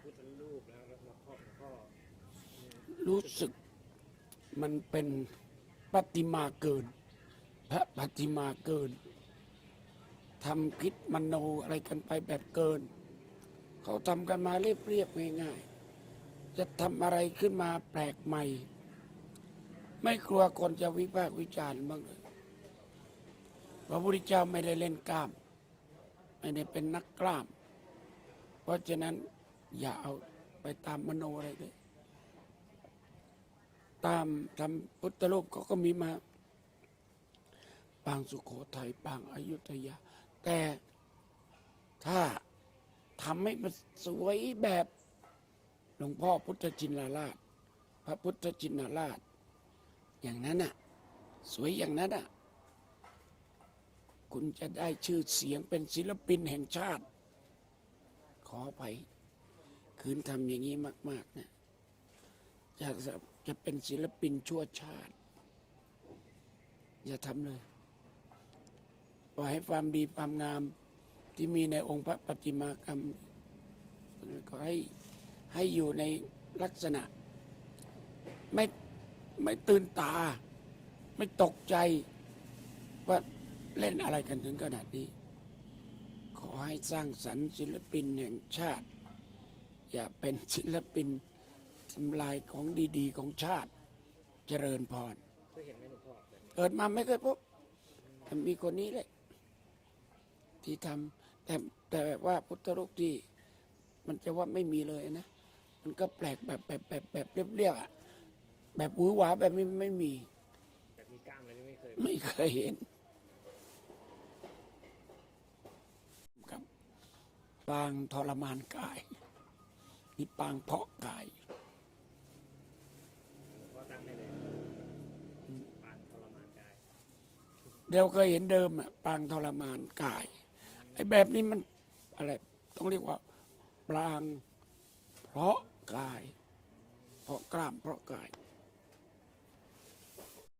ระพุทธรูปแล้วแล้วหลวงพ่อหลวงพ่อรู้สึกมันเป็นปฏิมาเกินพระปฏิมาเกินทำคิดมโนอะไรกันไปแบบเกิน เขาทำกันมาเรียบๆง่ายๆ จะทำอะไรขึ้นมาแปลกใหม่ ไม่กลัวคนจะวิพากษ์วิจารณ์บ้างเลยพระพุทธเจ้าไม่ได้เล่นกล้าม ไม่ได้เป็นนักกล้าม เพราะฉะนั้น อย่าเอาไปตามมโนอะไรเลยตามทำพุทธรูปเขาก็มีมาปางสุโขทัยปางอายุทยา แต่ถ้าทำให้มันสวยแบบหลวงพ่อพุทธจินราช พระพุทธจินราช อย่างนั้นน่ะ สวยอย่างนั้นน่ะ คุณจะได้ชื่อเสียงเป็นศิลปินแห่งชาติ ขอไป คืนทำอย่างนี้มาก ๆ นะจะจะเป็นศิลปินชั่วชาติ อย่าทำเลยปล่อยให้ความดีความงามที่มีในองค์พระปฏิมากรรมก็ให้ให้อยู่ในลักษณะ ไม่ไม่ตื่นตา ไม่ตกใจว่าเล่นอะไรกันถึงขนาดนี้ ขอให้สร้างสรรค์ศิลปินแห่งชาติ อย่าเป็นศิลปินทำลายของดีๆ ของชาติเจริญพรเคยเห็นไหมหลวงพ่อแบบนี้เกิดมาไม่เคยพบแต่มีคนนี้แหละ ที่ทำแต่แต่ว่าพุทธรูปที่ มันจะว่าไม่มีเลยนะ มันก็แปลกแบบแบบแบบแบบเรียบๆอะแบบหวือหวาแบบนี้ไม่มี แบบมีกล้ามอะไรนี่ไม่เคยไม่เคยเห็นครับปางทรมานกาย นี่ปางเพาะกายหลวงพ่อตั้งให้เลยปานทรมานกายเดี๋ยวเคยเห็นเดิมอะปางทรมานกายไอ้แบบนี้มันอะไรต้องเรียกว่าปรางเพราะกายเพราะกล้ามเพราะกาย